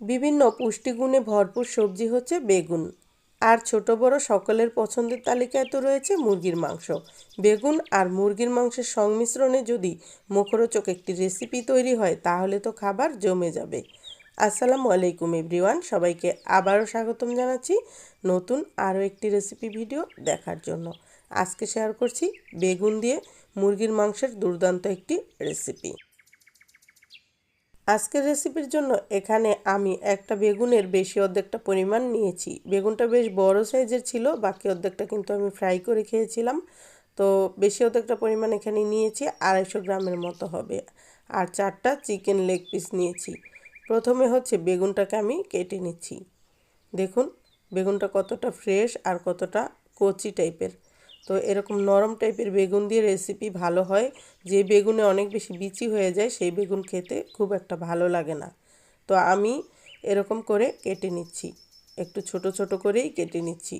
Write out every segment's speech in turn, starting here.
বিভিন্ন পুষ্টিগুণে ভরপুর সবজি হচ্ছে বেগুন। আর ছোট বড় সকলের পছন্দের তালিকায় তো রয়েছে মুরগির মাংস। বেগুন আর মুরগির মাংসের সংমিশ্রণে যদি মুখরোচক একটি রেসিপি তৈরি হয়, তাহলে তো খাবার জমে যাবে। আসসালামু আলাইকুম এভরিওয়ান, সবাইকে আবারও স্বাগতম জানাচ্ছি নতুন আরও একটি রেসিপি ভিডিও দেখার জন্য। আজকে শেয়ার করছি বেগুন দিয়ে মুরগির মাংসের দুর্দান্ত একটি রেসিপি। আজকের রেসিপির জন্য এখানে আমি একটা বেগুনের বেশি অর্ধেকটা পরিমাণ নিয়েছি। বেগুনটা বেশ বড় সাইজের ছিল, বাকি অর্ধেকটা কিন্তু আমি ফ্রাই করে খেয়েছিলাম। তো বেশি অর্ধেকটা পরিমাণ এখানে নিয়েছি, আড়াইশো গ্রামের মতো হবে। আর চারটা চিকেন লেগ পিস নিয়েছি। প্রথমে হচ্ছে বেগুনটাকে আমি কেটে নিচ্ছি। দেখুন, বেগুনটা কতটা ফ্রেশ আর কতটা কচি টাইপের। তো এরকম নরম টাইপের বেগুন দিয়ে রেসিপি ভালো হয়। যে বেগুনে অনেক বেশি বিচি হয়ে যায়, সেই বেগুন খেতে খুব একটা ভালো লাগে না। তো আমি এরকম করে কেটে নিচ্ছি। একটু ছোট ছোট করেই কেটে নিচ্ছি।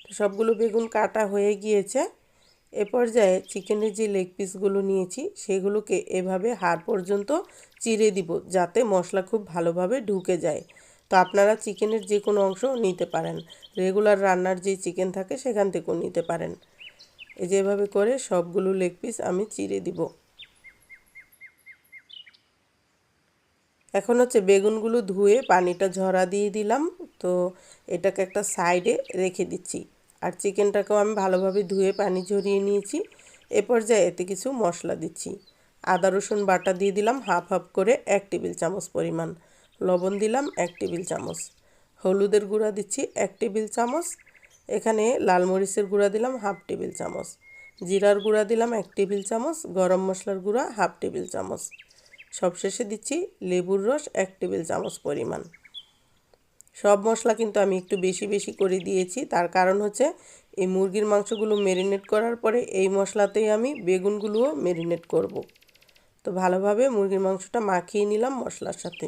তো সবগুলো বেগুন কাটা হয়ে গিয়েছে। এ পর্যায়ে চিকেনের যে লেগ পিসগুলো নিয়েছি, সেগুলোকে এভাবে হাড় পর্যন্ত চিড়ে দিব, যাতে মশলা খুব ভালোভাবে ঢুকে যায়। তো আপনারা চিকেনের যে কোনো অংশ নিতে পারেন। রেগুলার রান্নার যে চিকেন থাকে সেখান থেকেও নিতে পারেন। এই যেভাবে করে সবগুলো লেগ পিস আমি চিড়ে দিব। এখন হচ্ছে বেগুনগুলো ধুয়ে পানিটা ঝরা দিয়ে দিলাম। তো এটাকে একটা সাইডে রেখে দিচ্ছি। আর চিকেনটাকেও আমি ভালোভাবে ধুয়ে পানি ঝরিয়ে নিয়েছি। এ পর্যায়ে এতে কিছু মশলা দিচ্ছি। আদা, রসুন বাটা দিয়ে দিলাম হাফ হাফ করে এক টেবিল চামচ পরিমাণ। লবণ দিলাম এক টেবিল চামচ। হলুদের গুঁড়া দিচ্ছি এক টেবিল চামচ। এখানে লাল মরিচের গুঁড়া দিলাম হাফ টেবিল চামচ। জিরার গুঁড়া দিলাম এক টেবিল চামচ। গরম মশলার গুঁড়া হাফ টেবিল চামচ। সবশেষে দিচ্ছি লেবুর রস এক টেবিল চামচ পরিমাণ। সব মশলা কিন্তু আমি একটু বেশি বেশি করে দিয়েছি। তার কারণ হচ্ছে এই মুরগির মাংসগুলো মেরিনেট করার পরে এই মশলাতেই আমি বেগুনগুলোও মেরিনেট করব। তো ভালোভাবে মুরগির মাংসটা মাখিয়ে নিলাম মশলার সাথে।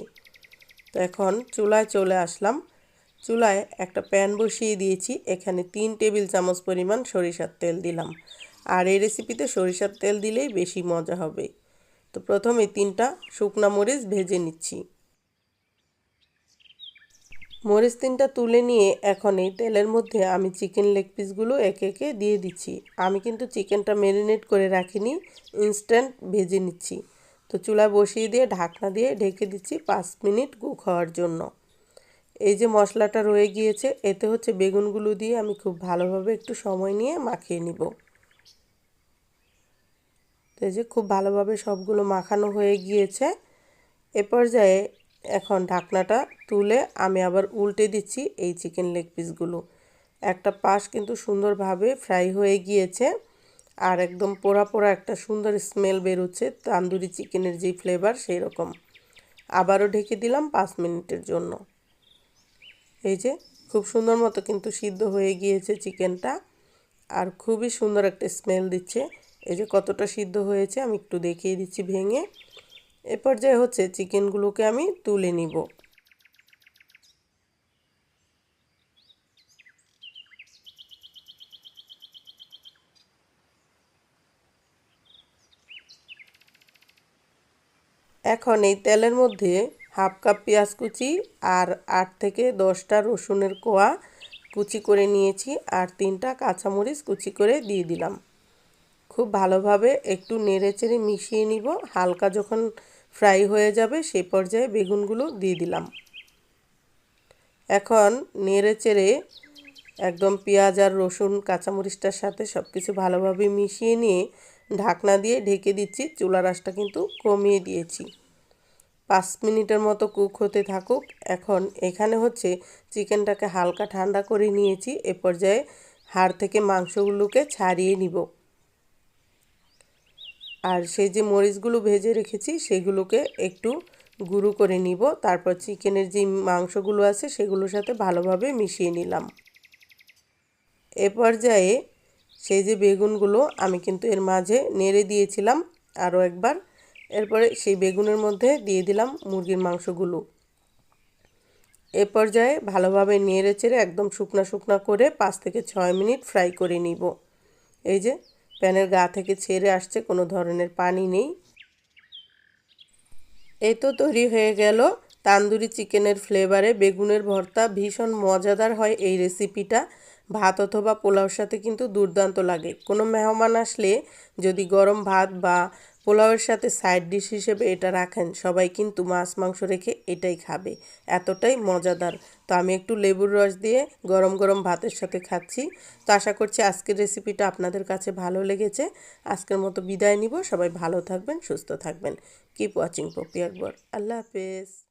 তো এখন চুলায় চলে আসলাম। চুলায় একটা প্যান বসিয়ে দিয়েছি। এখানে তিন টেবিল চামচ পরিমাণ সরিষার তেল দিলাম। আর এই রেসিপিতে সরিষার তেল দিলেই বেশি মজা হবে। তো প্রথমে তিনটা শুকনা মরিচ ভেজে নিচ্ছি। মরিচ তিনটা তুলে নিয়ে এখন এই তেলের মধ্যে আমি চিকেন লেগ পিসগুলো একে একে দিয়ে দিচ্ছি। আমি কিন্তু চিকেনটা ম্যারিনেট করে রাখিনি ইনস্ট্যান্ট ভেজে নিচ্ছি। তো চুলা বসিয়ে দিয়ে ঢাকনা দিয়ে ঢেকে দিচ্ছি পাঁচ মিনিট কুক হওয়ার জন্য। এই যে মশলাটা রয়ে গিয়েছে, এতে হচ্ছে বেগুনগুলো দিয়ে আমি খুব ভালোভাবে একটু সময় নিয়ে মাখিয়ে নিব। তো এই যে খুব ভালোভাবে সবগুলো মাখানো হয়ে গিয়েছে। এ পর্যায়ে এখন ঢাকনাটা তুলে আমি আবার উল্টে দিচ্ছি এই চিকেন লেগ পিসগুলো। একটা পাশ কিন্তু সুন্দরভাবে ফ্রাই হয়ে গিয়েছে। আর একদম পোড়া পোড়া একটা সুন্দর স্মেল বেরোচ্ছে। তান্দুরি চিকেনের যে ফ্লেভার সেই রকম। আবারও ঢেকে দিলাম পাঁচ মিনিটের জন্য। এই যে, খুব সুন্দর মতো কিন্তু সিদ্ধ হয়ে গিয়েছে চিকেনটা। আর খুবই সুন্দর একটা স্মেল দিচ্ছে। এই যে, কতটা সিদ্ধ হয়েছে আমি একটু দেখিয়ে দিচ্ছি ভেঙে। এ পর্যায়ে হচ্ছে, চিকেনগুলোকে আমি তুলে নিব। এখন এই তেলের মধ্যে হাফ কাপ পেঁয়াজ কুচি আর আট থেকে দশটা রসুনের কোয়া কুচি করে নিয়েছি আর তিনটা কাঁচামরিচ কুচি করে দিয়ে দিলাম। খুব ভালোভাবে একটু নেড়ে চেড়ে মিশিয়ে নিব। হালকা যখন ফ্রাই হয়ে যাবে সেই পর্যায়ে বেগুনগুলো দিয়ে দিলাম। এখন নেড়ে চেড়ে একদম পেঁয়াজ আর রসুন কাঁচামরিচটার সাথে সব কিছু ভালোভাবে মিশিয়ে নিয়ে ঢাকনা দিয়ে ঢেকে দিচ্ছি। চুলা রাসটা কিন্তু কমিয়ে দিয়েছি। পাঁচ মিনিটের মতো কুক হতে থাকুক। এখন এখানে হচ্ছে চিকেনটাকে হালকা ঠান্ডা করে নিয়েছি। এ পর্যায়ে হাড় থেকে মাংসগুলোকে ছাড়িয়ে নিব। আর সেই যে মরিচগুলো ভেজে রেখেছি, সেগুলোকে একটু গুঁড়ো করে নিব। তারপর চিকেনের যে মাংসগুলো আছে, সেগুলোর সাথে ভালোভাবে মিশিয়ে নিলাম। এ পর্যায়ে সেই যে বেগুনগুলো আমি কিন্তু এর মাঝে নেড়ে দিয়েছিলাম আরও একবার। এরপরে সেই বেগুনের মধ্যে দিয়ে দিলাম মুরগির মাংসগুলো। এ পর্যায়ে ভালোভাবে নেড়ে চেড়ে একদম শুকনা শুকনা করে পাঁচ থেকে ছয় মিনিট ফ্রাই করে নিব। এই যে প্যানের গা থেকে ছেড়ে আসছে, কোনো ধরনের পানি নেই। এই তো তৈরি হয়ে গেল তান্দুরি চিকেনের ফ্লেভারে। বেগুনের ভর্তা ভীষণ মজাদার হয় এই রেসিপিটা। ভাত অথবা পোলাওর সাথে কিন্তু দুর্দান্ত লাগে। কোনো মেহমান আসলে যদি গরম ভাত বা পোলাওয়ের সাথে সাইড ডিশ হিসেবে এটা রাখেন, সবাই কিন্তু মাছ, মাংস রেখে এটাই খাবে। এতটাই মজাদার। তো আমি একটু লেবুর রস দিয়ে গরম গরম ভাতের সাথে খাচ্ছি। তো আশা করছি আজকের রেসিপিটা আপনাদের কাছে ভালো লেগেছে। আজকের মতো বিদায় নিব। সবাই ভালো থাকবেন, সুস্থ থাকবেন। কিপ ওয়াচিং পপি আকবর আল্লাহ হাফেজ।